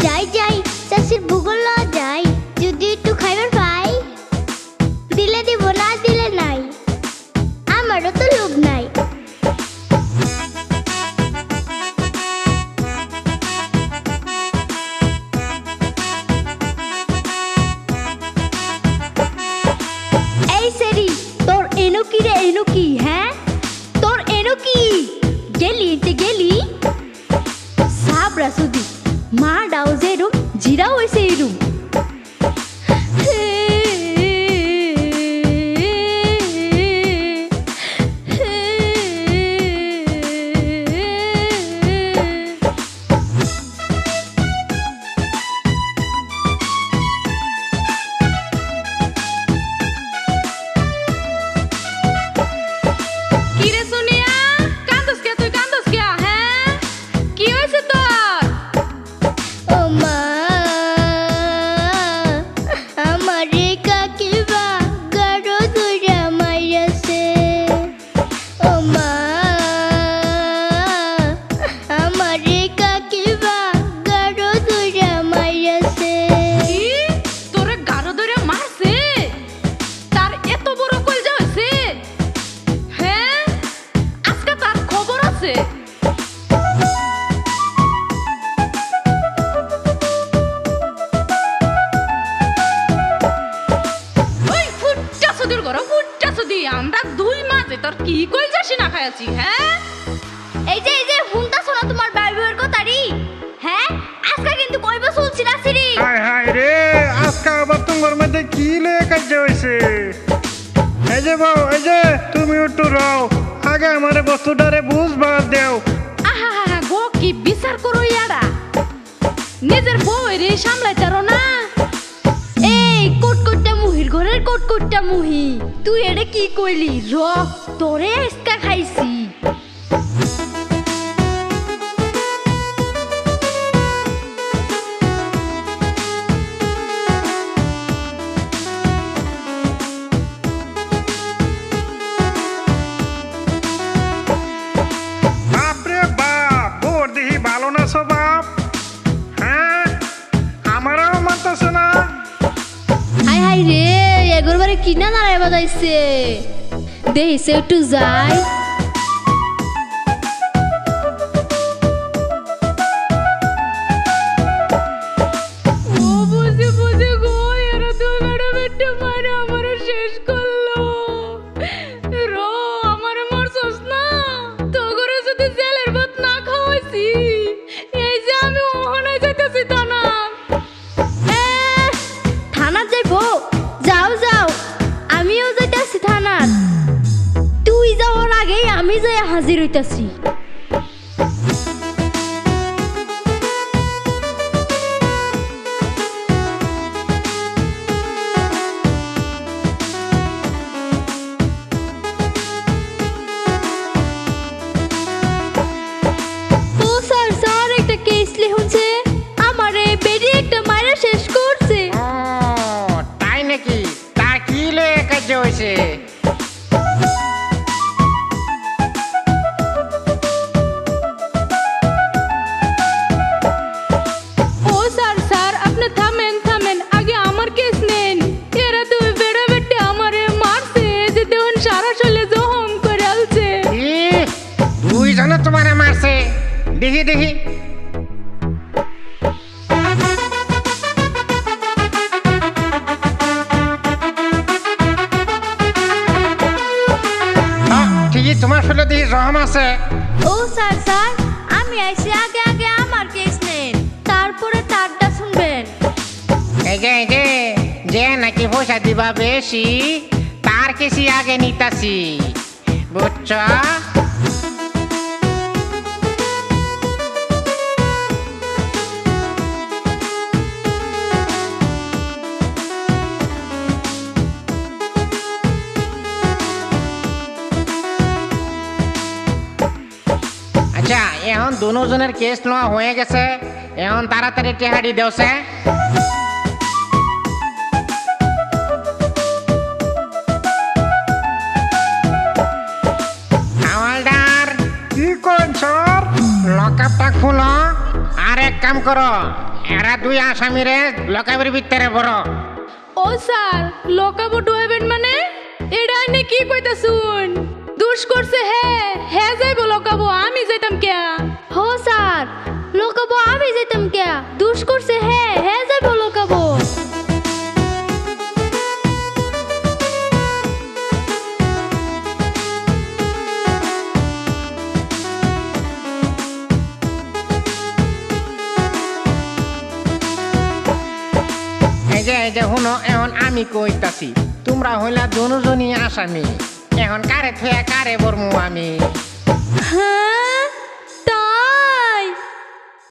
জয় জয় হ্যাঁ? এই যে এই যে হুনতাছো না তোমার বাবির কথারি। হ্যাঁ? আজকে কিন্তু কইব শুনছি না সিরি। হায় হায় রে আজকে আবার তোমার মধ্যে কি লয়ে কাজ হয়েছে এই যে বউ এই যে তুমি একটু রও। আগে আমার বস্তুটারে বুঝবার দেও। আহা হা হা গো কি বিচার করো ইয়ারা? নিজের বউ রে সামলাইতারো না? এই কোটকোটটা মুহির ঘরের কোটকোটটা মুহি। তুই এটা কি কইলি? র তোরে আজকা খাইছি। কিনা নাড়াই বাজাইছে। দেহিছে একটু যাই আমি যাই হাজির হইতাছি। ও স্যার দেখি। দেখি ঠিকই তোমার দেখি রহম আছে। ও স্যার স্যার আমি আইছি আগে আগে আমার কেস নেন তারপরে তারটা শুনবেন। এই যে এই যে যে নাকি পয়সা দিবা বেশি তার কেসি আগে নিতাছি। বুঝছ? আচ্ছা এখন দুজনের কেস নেওয়া হয়ে গেছে। এখন তাড়াতাড়ি টেহাড়ি দেওছে। হাওয়ালদার কি কোন লকআপটা খুলো। আর এক কাম করো এরা দুই আসামিরে লকআপের ভিতরে বড় ও স্যার লোকাবো ডুয়াবেন মানে? এটা আইনে কি কইতা শুন দুষ করছে হে হে যাইবো আমি যেতাম কে? দুষ করছে হে হে যাইবো লোকাবো। এই যে এই যে শুনো এখন আমি কইতাছি তোমরা হইলা দুজনই আসামি। এখন কারে থুয়া কারে বরমু আমি? হ্যাঁ?